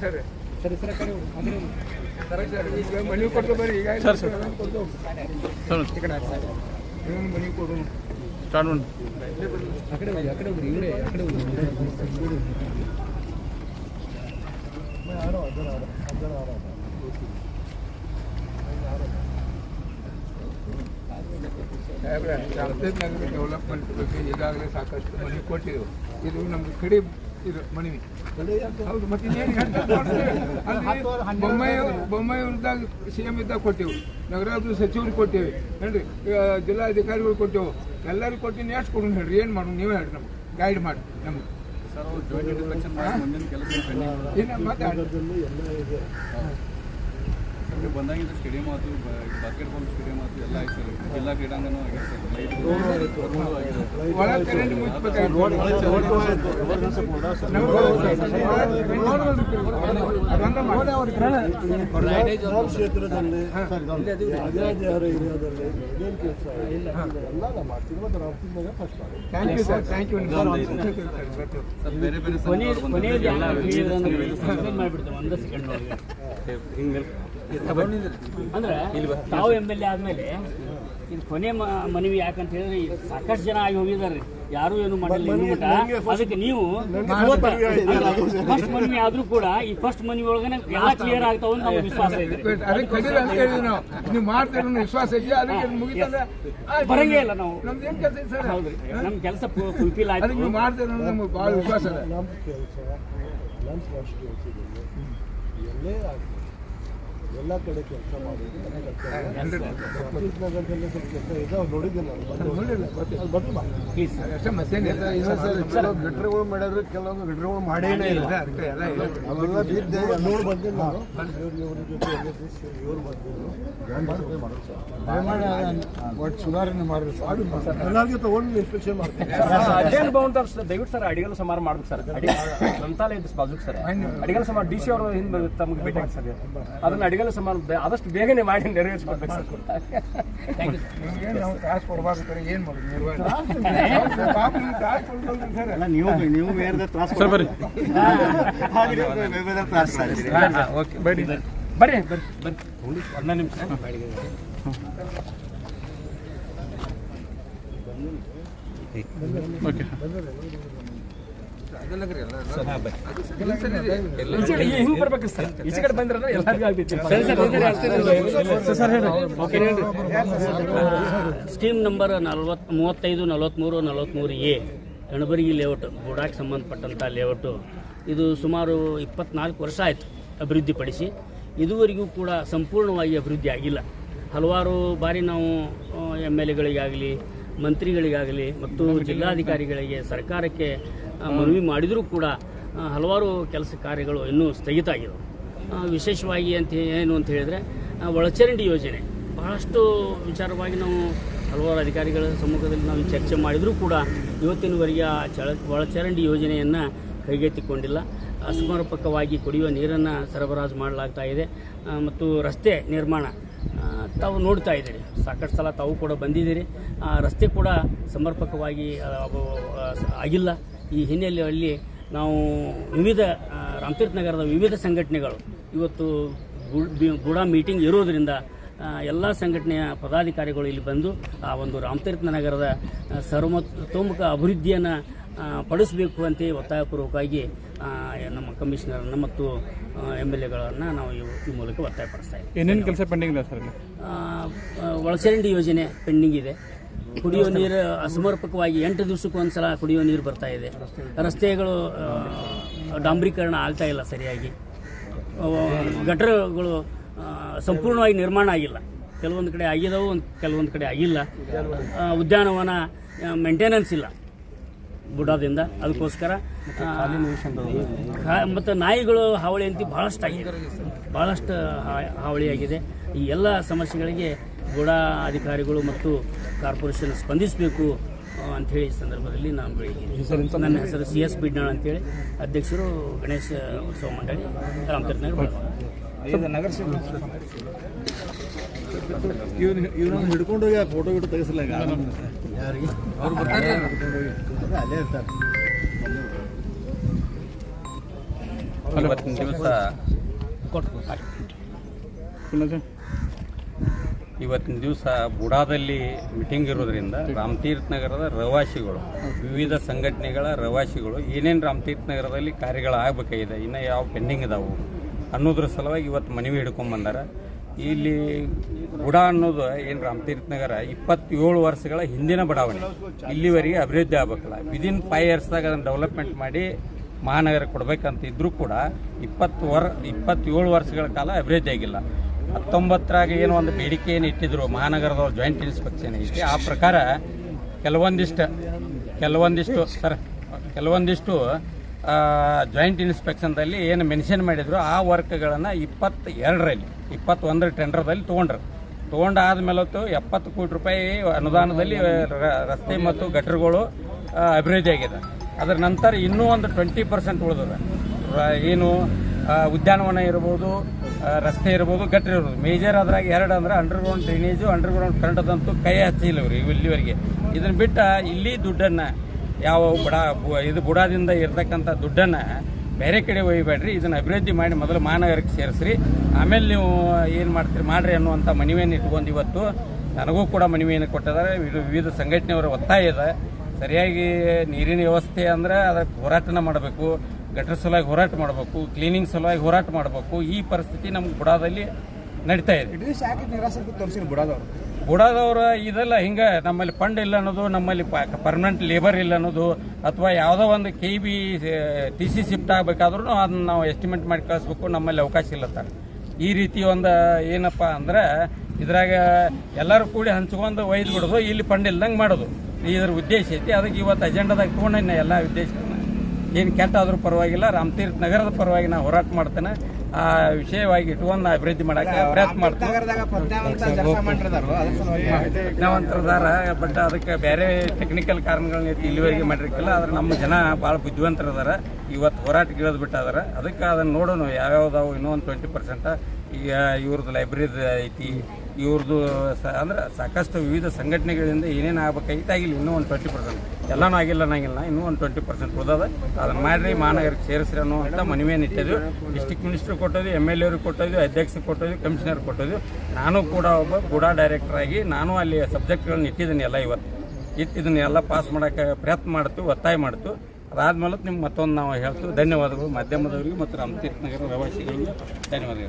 Sir ಸರಿ ಸರಿ ಕಡೆ ಸರಿ ಸರ್ ಈಗ ಮನೆ ಕೊಟ್ಟು ಬರ್ರಿ ಈಗ ಸರ್, ಸರ್. ಕೊಟ್ಟು ಸರ್ ಈ ಕಡೆ ಹಾಕಿ. ಇನ್ನೊಂದು ಮನೆ ಕೊಡು ಸ್ಟಾರ್ಟ್ ಮಾಡಿ ಆ ಕಡೆ ಹೋಗಿ ಆ ಕಡೆ ಹೋಗಿ ಇವರೇ ಆ ಕಡೆ ಹೋಗಿ ಆಡೋ ಅದರ ಆಡೋ ಅದರ ಆಡೋ ಸಾಹೇಬ್ರೆ ನಗರ ಡೆವಲಪ್ಮೆಂಟ್ ಬಗ್ಗೆ ಈಗಾಗಲೇ ಸಾಕಷ್ಟು ಮನವಿ ಕೊಟ್ಟಿದ್ದೆವು ಇದು ನಮ್ಗೆ ಕಡೆ ಇದು ಮನವಿ ಹೌದು ಮತ್ತೆ ಬೊಮ್ಮಾಯಿ ಬೊಮ್ಮಾಯಿ ಅವ್ರದಾಗ ಸಿ ಎಂ ಇದ್ದಾಗ ಕೊಟ್ಟೆವು. ನಗರಾಭಿವೃದ್ಧಿ ಸಚಿವರು ಕೊಟ್ಟೇವೆ. ಹೇಳ್ರಿ ಜಿಲ್ಲಾಧಿಕಾರಿಗಳು ಕೊಟ್ಟೆವು. ಎಲ್ಲರಿಗೂ ಕೊಟ್ಟಿನಿ ಎಷ್ಟು ಕೊಡೋಣ ಹೇಳ್ರಿ? ಏನು ಮಾಡೋಣ ನೀವೇ ಹೇಳ್ರಿ ನಮ್ಗೆ. ಗೈಡ್ ಮಾಡಿ ನಮ್ಗೆ. ಎಲ್ಲ ಮಾತಾಡಿ ಇದೆ ಬಂದಾಗಿದ್ದು ಸ್ಟೇಡಿಯಂ ಆಯ್ತು ಬಾಸ್ಕೆಟ್ಬಾಲ್ ಸ್ಟೇಡಿಯಂ ಆಯ್ತು ಎಲ್ಲ ಆಯ್ತು ಸರ್ ಜಿಲ್ಲಾ ಕ್ರೀಡಾಂಗಣ ಆಗಿದೆ ಸರ್ ಲೈಟ್ ರೋಡ್ ಆಗಿದೆ ಒಳ ಕರೆಂಟ್ ಮುಚ್ಚಬೇಕಾಯ್ತು ಯಾವ ಕ್ಷೇತ್ರದಲ್ಲಿ ರಾಜಾಜಿಯಾರ ಏರಿಯಾದಲ್ಲಿ ಕೆಲಸ ಎಲ್ಲ ನಾವು ಮಾಡ್ತೀವಿ ಮತ್ತು ನಾವು ತಿಂದಾಗ ಫಸ್ಟ್ ಮಾಡಿ thank you sir thank you ಬೇರೆ ಬೇರೆ ಕೊನೆ ಮಾಡಿಬಿಡ್ತೇವೆ ಒಂದು ಸೆಕೆಂಡ್ ಒಳಗೆ ಅಂದ್ರೆ ತಾವು ಎಂ ಎಲ್ ಎ ಆದ್ಮೇಲೆ ಇದು ಕೊನೆ ಮನವಿ ಯಾಕಂತ ಹೇಳಿದ್ರೆ ಸಾಕಷ್ಟು ಜನ ಆಗಿ ಹೋಗಿದ್ದಾರೆ ಯಾರು ಏನು ಮಾಡಿಲ್ಲ ಮಟ್ಟ ಅದಕ್ಕೆ ನೀವು ಫಸ್ಟ್ ಮನವಿ ಆದ್ರೂ ಕೂಡ ಈ ಫಸ್ಟ್ ಮನವಿ ಒಳಗನೆ ಎಲ್ಲ ಕ್ಲಿಯರ್ ಆಗ್ತಾವ ಅಂತ ನಮ್ಗೆ ವಿಶ್ವಾಸ ಇದೆ. ನೀವು. ಮಾಡ್ತೀರ ವಿಶ್ವಾಸ ಇದೆ ಅದಕ್ಕೆ ಮುಗಿತಂದ್ರೆ ಬರಂಗೇ ಇಲ್ಲ ನಾವು. ನಮ್ದು ಏನ್ ಕೆಲಸ ಐತಿ ಸರ್? ಹೌದ್ರಿ. ನಮ್ ಕೆಲಸ ಫುಲ್ಫಿಲ್ ಆಯ್ತು. ನೀವು ಮಾಡ್ತೀರ ಅನ್ನೋ ನಮ್ಗೆ ಭಾಳ ವಿಶ್ವಾಸ ಅದ ನಮ್ಮ ಕೆಲಸ ನಮ್ಮ ಕಾನ್ಸ್ಟಿಟ್ಯೂನ್ಸಿದಲ್ಲಿ ಎಲ್ಲೇ ಆಗಲಿ. ಎಲ್ಲ ಕಡೆ ಕೆಲಸ ಮಾಡೋದು ನಗರದಲ್ಲಿ ಸ್ವಲ್ಪ ಕೆಲಸ ಇದಾವೆ ನೋಡಿದ್ದೀನಿ ನಾನು. ಪ್ಲೀಸ್ ಕೆಲವೊಂದು ಗಟ್ರಗಳು ಮಾಡಿದ್ರೆ ಕೆಲವೊಂದು ಗಟ್ರಗಳು ಮಾಡೇನೇ ಇಲ್ಲ. ಅವೆಲ್ಲ ಬಿದ್ದೆ ನೋಡಿ ಬಂದಿಲ್ಲ ನಾನು ಇವ್ರ ಇವ್ರ ಜೊತೆ ಎಲ್ಲ ಸೇರ್ಸಿ ಇವ್ರು ಬಂದಿದ್ರು ಒಟ್ಟು ಸುಧಾರಣೆ ಮಾಡಿದ್ರೆ ಸಾಕು. ಎಲ್ಲರಿಗೂ ತಗೊಂಡು ಇನ್ಸ್ಪೆಕ್ಷನ್ ಮಾಡ್ತೀನಿ. ದಯವಿಟ್ಟು ಸರ್ ಅಡಿಗಲ್ ಸಮಾರ ಮಾಡ್ಬೇಕು ಸರ್. ಅಡಿ ಗ್ರಂಥಾಲಯ ಬಾಜು ಬಾಜುಕ್ ಸರ್. ಅಡಿಗಲ್ ಸಮಾರ ಡಿ ಸಿ ಅವರು ಹಿಂದೆ ತಮಗೆ ಭೇಟಿ ಸರ್. ಅದನ್ನ ಅಡಿಗಲ್ ಸಮಾರ ಸಮಾನ ಆದಷ್ಟು ಬೇಗನೆ ಮಾಡಿ ನೆರವೇರಿಸ್ಕೊಡ್ಬೇಕು ಸರ್. ಬರ್ರಿ. ನಿಮಿಷ. ಓಕೆ ಸ್ಕೀಮ್ ನಂಬರ್ ನಲ್ವತ್ತು, ಮೂವತ್ತೈದು ನಲವತ್ತ್ಮೂರು ನಲವತ್ತ್ಮೂರು ಎ ಕಣಬರಿಗಿ ಲೇಔಟ್ ಬುಡಾಕ್ ಸಂಬಂಧಪಟ್ಟಂಥ ಲೇಔಟು ಇದು ಸುಮಾರು ಇಪ್ಪತ್ನಾಲ್ಕು ವರ್ಷ ಆಯಿತು ಅಭಿವೃದ್ಧಿಪಡಿಸಿ. ಇದುವರೆಗೂ ಕೂಡ ಸಂಪೂರ್ಣವಾಗಿ ಅಭಿವೃದ್ಧಿ ಆಗಿಲ್ಲ. ಹಲವಾರು ಬಾರಿ ನಾವು ಎಂ ಎಲ್ ಎಗಳಿಗಾಗಲಿ, ಮಂತ್ರಿಗಳಿಗಾಗಲಿ ಮತ್ತು ಜಿಲ್ಲಾಧಿಕಾರಿಗಳಿಗೆ, ಸರ್ಕಾರಕ್ಕೆ ಮನವಿ ಮಾಡಿದರೂ ಕೂಡ ಹಲವಾರು ಕೆಲಸ ಕಾರ್ಯಗಳು ಇನ್ನೂ ಸ್ಥಗಿತ ಆಗಿವೆ ಆ, ವಿಶೇಷವಾಗಿ ಅಂತ ಏನು ಅಂತ ಹೇಳಿದರೆ ಒಳಚರಂಡಿ ಯೋಜನೆ. ಬಹಳಷ್ಟು ವಿಚಾರವಾಗಿ ನಾವು ಹಲವಾರು ಅಧಿಕಾರಿಗಳ ಸಮ್ಮುಖದಲ್ಲಿ ನಾವು ಚರ್ಚೆ ಮಾಡಿದರೂ ಕೂಡ ಇವತ್ತಿನವರೆಗೆ ಆ ಚಳ ಒಳಚರಂಡಿ ಯೋಜನೆಯನ್ನು ಕೈಗೆತ್ತಿಕೊಂಡಿಲ್ಲ. ಅಸಮರ್ಪಕವಾಗಿ ಕುಡಿಯುವ ನೀರನ್ನು ಸರಬರಾಜು ಮಾಡಲಾಗ್ತಾ ಇದೆ. ಮತ್ತು ರಸ್ತೆ ನಿರ್ಮಾಣ ತಾವು ನೋಡ್ತಾ ಇದ್ದೀರಿ. ಸಾಕಷ್ಟು ಸಲ ತಾವು ಕೂಡ ಬಂದಿದ್ದೀರಿ. ರಸ್ತೆ ಕೂಡ ಸಮರ್ಪಕವಾಗಿ ಆಗಿಲ್ಲ. ಈ ಹಿನ್ನೆಲೆಯಲ್ಲಿ ನಾವು ವಿವಿಧ ರಾಮತೀರ್ಥ ನಗರದ ವಿವಿಧ ಸಂಘಟನೆಗಳು ಇವತ್ತು ಗುಡಾ ಮೀಟಿಂಗ್ ಇರೋದರಿಂದ ಎಲ್ಲ ಸಂಘಟನೆಯ ಪದಾಧಿಕಾರಿಗಳು ಇಲ್ಲಿ ಬಂದು ಆ ಒಂದು ರಾಮತೀರ್ಥ ನಗರದ ಸರ್ವತೋಮುಖ ಅಭಿವೃದ್ಧಿಯನ್ನು ಪಡಿಸಬೇಕು ಅಂತ ಒತ್ತಾಯಪೂರ್ವಕವಾಗಿ ನಮ್ಮ ಕಮಿಷನರ್ನ ಮತ್ತು ಎಂ ಎಲ್ ಎಗಳನ್ನು ನಾವು ಈ ಈ ಮೂಲಕ ಒತ್ತಾಯಪಡಿಸ್ತಾ ಇದ್ದೀವಿ. ಏನೇನು ಕೆಲಸ ಪೆಂಡಿಂಗ್ ಇದೆ ಸರ್ ಒಳಚರಂಡಿ ಯೋಜನೆ ಪೆಂಡಿಂಗ್ ಇದೆ. ಕುಡಿಯೋ ನೀರು ಅಸಮರ್ಪಕವಾಗಿ ಎಂಟು ದಿವಸಕ್ಕೆ ಒಂದ್ಸಲ ಕುಡಿಯೋ ನೀರು ಬರ್ತಾ ಇದೆ. ರಸ್ತೆಗಳು ಡಾಂಬ್ರೀಕರಣ ಆಗ್ತಾ ಇಲ್ಲ ಸರಿಯಾಗಿ. ಗಟರ್ಗಳು ಸಂಪೂರ್ಣವಾಗಿ ನಿರ್ಮಾಣ ಆಗಿಲ್ಲ. ಕೆಲವೊಂದು ಕಡೆ ಆಗಿದಾವು ಒಂದು ಕೆಲವೊಂದು ಕಡೆ ಆಗಿಲ್ಲ. ಉದ್ಯಾನವನ ಮೇಂಟೆನೆನ್ಸ್ ಇಲ್ಲ. ಬುಡಾದಿಂದ ಅದಕ್ಕೋಸ್ಕರ ಮತ್ತು ನಾಯಿಗಳು ಹಾವಳಿ ಅಂತ ಭಾಳಷ್ಟು ಆಗಿದೆ ಭಾಳಷ್ಟು ಹಾವಳಿಯಾಗಿದೆ. ಈ ಎಲ್ಲ ಸಮಸ್ಯೆಗಳಿಗೆ ಬುಡ ಅಧಿಕಾರಿಗಳು ಮತ್ತು ಕಾರ್ಪೊರೇಷನ್ ಸ್ಪಂದಿಸಬೇಕು ಅಂಥೇಳಿ ಈ ಸಂದರ್ಭದಲ್ಲಿ ನಾನು ಬೆಳಿಗ್ಗೆ ನನ್ನ ಹೆಸರು ಸಿ ಎಸ್ ಬಿಡ್ನಾಳ್ ಅಂತೇಳಿ ಅಧ್ಯಕ್ಷರು ಗಣೇಶ ಉತ್ಸವ ಮಂಡಳಿ ರಾಮತೀರ್ಥ ನಗರ ಇವ್ನು ಇವನನ್ನು ಹಿಡ್ಕೊಂಡು ಹೋಗಿ ಫೋಟೋ ಗಿಟ್ಟು ತೆಗಿಸಲ್ಲ ಯಾರಿಗೆ ಅವ್ರು ಬರ್ತಾರೆ ಅಲ್ಲೇ ಇರ್ತಾರೆ ಇವತ್ತಿನ ದಿವಸ ಬುಡಾದಲ್ಲಿ ಮೀಟಿಂಗ್ ಇರೋದ್ರಿಂದ ರಾಮತೀರ್ಥ ನಗರದ ರವಾಸಿಗಳು, ವಿವಿಧ ಸಂಘಟನೆಗಳ ರವಾಸಿಗಳು ಏನೇನು ರಾಮತೀರ್ಥ ನಗರದಲ್ಲಿ ಕಾರ್ಯಗಳು ಆಗಬೇಕಾಗಿದೆ ಇನ್ನು ಯಾವ ಪೆಂಡಿಂಗ್ ಇದಾವೆ ಅನ್ನೋದ್ರ ಸಲುವಾಗಿ ಇವತ್ತು ಮನವಿ ಹಿಡ್ಕೊಂಡ್ ಬಂದಾರ. ಇಲ್ಲಿ ಬುಡ ಅನ್ನೋದು ಏನು ರಾಮತೀರ್ಥ ನಗರ, ಇಪ್ಪತ್ತೇಳು ವರ್ಷಗಳ ಹಿಂದಿನ ಬಡಾವಣೆ. ಇಲ್ಲಿವರೆಗೆ ಅಭಿವೃದ್ಧಿ ಆಗಬೇಕಲ್ಲ. ವಿದಿನ್ ಫೈವ್ ಇಯರ್ಸ್ದಾಗ ಅದನ್ನು ಡೆವಲಪ್ಮೆಂಟ್ ಮಾಡಿ ಮಹಾನಗರ ಕೊಡಬೇಕಂತ ಇದ್ರೂ ಕೂಡ ಇಪ್ಪತ್ತು ವರ್, ಇಪ್ಪತ್ತೇಳು ವರ್ಷಗಳ ಕಾಲ ಅಭಿವೃದ್ಧಿ ಆಗಿಲ್ಲ. ಹತ್ತೊಂಬತ್ತರಾಗ ಏನು ಒಂದು ಬೇಡಿಕೆ ಇಟ್ಟಿದ್ರು, ಮಹಾನಗರದವ್ರು ಜಾಯಿಂಟ್ ಇನ್ಸ್ಪೆಕ್ಷನ್ ಐತಿ. ಆ ಪ್ರಕಾರ ಕೆಲವೊಂದಿಷ್ಟು ಕೆಲವೊಂದಿಷ್ಟು ಸರ್ ಕೆಲವೊಂದಿಷ್ಟು ಜಾಯಿಂಟ್ ಇನ್ಸ್ಪೆಕ್ಷನ್ದಲ್ಲಿ ಏನು ಮೆನ್ಷನ್ ಮಾಡಿದ್ರು, ಆ ವರ್ಕ್ಗಳನ್ನು ಇಪ್ಪತ್ತ ಎರಡರಲ್ಲಿ ಇಪ್ಪತ್ತೊಂದರ ಟೆಂಡರ್ದಲ್ಲಿ ತೊಗೊಂಡ್ರು. ತೊಗೊಂಡಾದ್ಮೇಲೆ ಎಪ್ಪತ್ತು ಕೋಟಿ ರೂಪಾಯಿ ಅನುದಾನದಲ್ಲಿ ರಸ್ತೆ ಮತ್ತು ಗಟ್ಟರುಗಳು ಅಭಿವೃದ್ಧಿ ಆಗಿದೆ. ಅದರ ನಂತರ ಇನ್ನೂ ಒಂದು ಟ್ವೆಂಟಿ ಪರ್ಸೆಂಟ್ ಉಳಿದದ. ಏನು ಉದ್ಯಾನವನ ಇರ್ಬೋದು ರಸ್ತೆ ಇರ್ಬೋದು, ಗಟ್ರ ಇರ್ಬೋದು. ಮೇಜರ್ ಅದ್ರಾಗ ಎರಡು ಅಂದ್ರೆ ಅಂಡರ್ಗ್ರೌಂಡ್ ಡ್ರೈನೇಜು ಅಂಡರ್ಗ್ರೌಂಡ್ ಕರೆಂಟದಂತೂ ಕೈ ಹಚ್ಚಿಲ್ಲ ಇವರು ಇಲ್ಲಿವರೆಗೆ. ಇದನ್ನು ಬಿಟ್ಟ ಇಲ್ಲಿ ದುಡ್ಡನ್ನು, ಯಾವ ಬುಡ ಇದು ಬುಡದಿಂದ ಇರತಕ್ಕಂಥ ದುಡ್ಡನ್ನು ಬೇರೆ ಕಡೆ ಒಯ್ಯಬೇಡ್ರಿ ಇದನ್ನ ಅಭಿವೃದ್ಧಿ ಮಾಡಿ ಮೊದಲು ಮಹಾನಗರಕ್ಕೆ ಸೇರಿಸ್ರಿ. ಆಮೇಲೆ ನೀವು ಏನು ಮಾಡ್ತೀರಿ, ಮಾಡ್ರಿ ಅನ್ನುವಂಥ ಮನವಿಯನ್ನು ಇಟ್ಕೊಂಡು ಇವತ್ತು ನನಗೂ ಕೂಡ ಮನವಿಯನ್ನು ಕೊಟ್ಟಿದ್ದಾರೆ. ವಿವಿಧ- ಸಂಘಟನೆಯವರ ಒತ್ತಾಯ ಇದೆ. ಸರಿಯಾಗಿ ನೀರಿನ ವ್ಯವಸ್ಥೆ ಅಂದ್ರೆ ಅದಕ್ಕೆ ಹೋರಾಟನ ಮಾಡಬೇಕು, ಗಟರ್ ಸಲುವಾಗಿ ಹೋರಾಟ ಮಾಡಬೇಕು ಕ್ಲೀನಿಂಗ್ ಸಲುವಾಗಿ ಹೋರಾಟ ಮಾಡಬೇಕು. ಈ ಪರಿಸ್ಥಿತಿ ನಮ್ಗೆ ಬುಡಾದಲ್ಲಿ ನಡೀತಾ ಇದೆ. ಬುಡಾದವ್ರ. ಇದೆಲ್ಲ ಹಿಂಗ ನಮ್ಮಲ್ಲಿ ಫಂಡ್ ಇಲ್ಲ ಅನ್ನೋದು ನಮ್ಮಲ್ಲಿ ಪರ್ಮನೆಂಟ್ ಲೇಬರ್ ಇಲ್ಲ ಅನ್ನೋದು ಅಥವಾ ಯಾವುದೋ ಒಂದು K B T C shift ಆಗಬೇಕಾದ್ರೂ ಅದನ್ನ ನಾವು ಎಸ್ಟಿಮೇಟ್ ಮಾಡಿ ಕಳಿಸ್ಬೇಕು ನಮ್ಮಲ್ಲಿ ಅವಕಾಶ ಇಲ್ಲ ತಾನೆ ಈ ರೀತಿ ಒಂದು ಏನಪ್ಪ ಅಂದ್ರೆ ಇದ್ರಾಗ ಎಲ್ಲರೂ ಕೂಡಿ ಹಂಚ್ಕೊಂಡು ಒಯ್ದು ಬಿಡೋದು ಇಲ್ಲಿ ಫಂಡ್ ಇಲ್ದಂಗೆ ಮಾಡೋದು. ಇದ್ರ ಉದ್ದೇಶ ಐತಿ ಅದಕ್ಕೆ ಇವತ್ತು ಅಜೆಂಡಾದಾಗ ತೊಗೊಂಡಿನ ಎಲ್ಲ ಉದ್ದೇಶನ ಏನು ಕೆಟ್ಟ ಆದ್ರೂ ಪರವಾಗಿಲ್ಲ ರಾಮತೀರ್ಥ ನಗರದ ಪರವಾಗಿ ನಾವು ಹೋರಾಟ ಮಾಡ್ತೇನೆ. ಆ ವಿಷಯವಾಗಿ ಇಟ್ಕೊಂಡು ಅಭಿವೃದ್ಧಿ ಮಾಡಕ್ಕೆ ಪ್ರಯತ್ನ ಮಾಡ್ತೀವಿ. ಬಟ್ ಅದಕ್ಕೆ ಬೇರೆ ಟೆಕ್ನಿಕಲ್ ಕಾರಣಗಳನ್ನ ಇಲ್ಲಿವರೆಗೆ ಮಾಡಿರ್ಕಿಲ್ಲ ಆದ್ರೆ ನಮ್ಮ ಜನ ಭಾಳ ಬುದ್ಧಿವಂತರದಾರ. ಇವತ್ತು ಹೋರಾಟ ಇಳಿದು ಬಿಟ್ಟಾದಾರ. ಅದಕ್ಕೆ ಅದನ್ನ ನೋಡೋಣ ಯಾವ್ಯಾವ್ದಾವು ಇನ್ನೂ ಒಂದು ಟ್ವೆಂಟಿ ಪರ್ಸೆಂಟ್ ಈಗ ಇವ್ರದ್ದು ಲೈಬ್ರರಿ ಐತಿ, ಇವ್ರದ್ದು ಸ, ಅಂದ್ರೆ ಸಾಕಷ್ಟು ವಿವಿಧ ಸಂಘಟನೆಗಳಿಂದ ಏನೇನು ಆಗ್ಬೇಕಾಗಿತ್ತು ಆಗಿಲ್ಲ, ಇನ್ನೂ ಒಂದು ಟ್ವೆಂಟಿ ಪರ್ಸೆಂಟ್ ಎಲ್ಲನೂ ಆಗಿಲ್ಲ ಅನ್ನಂಗಿಲ್ಲ, ಇನ್ನೂ ಒಂದು ಟ್ವೆಂಟಿ ಪರ್ಸೆಂಟ್ ಉಳ್ದದ. ಅದನ್ನ ಮಾಡಿರಿ, ಮಹಾನಗರಕ್ಕೆ ಸೇರಿಸ್ರಿ ಅಂತ ಮನವಿಯನ್ನು ಇಟ್ಟಿದ್ವಿ. ಡಿಸ್ಟಿಕ್ ಮಿನಿಸ್ಟ್ರ್ ಕೊಟ್ಟೋದು ಎಂ ಎಲ್ ಎವ್ರಿಗೆ ಕೊಟ್ಟೋದು ಅಧ್ಯಕ್ಷರಿಗೆ ಕೊಟ್ಟೋದು ಕಮಿಷನರ್ ಕೊಟ್ಟೋದು ನಾನು ಕೂಡ ಒಬ್ಬ ಕೂಡ ಡೈರೆಕ್ಟರ್ ಆಗಿ, ನಾನು ಅಲ್ಲಿ ಸಬ್ಜೆಕ್ಟ್ಗಳನ್ನ ಇಟ್ಟಿದ್ದೀನಿ ಎಲ್ಲ ಇವತ್ತು. ಇತ್ತು ಇದನ್ನೆಲ್ಲ ಪಾಸ್ ಮಾಡೋಕ್ಕೆ ಪ್ರಯತ್ನ ಮಾಡ್ತು ಒತ್ತಾಯ ಮಾಡ್ತು ಅದಾದ್ಮೇಲೆ ನಿಮ್ಗೆ ಮತ್ತೊಂದು ನಾವು ಹೇಳ್ತೀವಿ. ಧನ್ಯವಾದಗಳು. ಮಾಧ್ಯಮದವರಿಗೆ ಮತ್ತು ರಾಮತೀರ್ಥನಗರ ನಗರ ಪ್ರವಾಸಿಗಳಿಗೆ ಧನ್ಯವಾದಗಳು.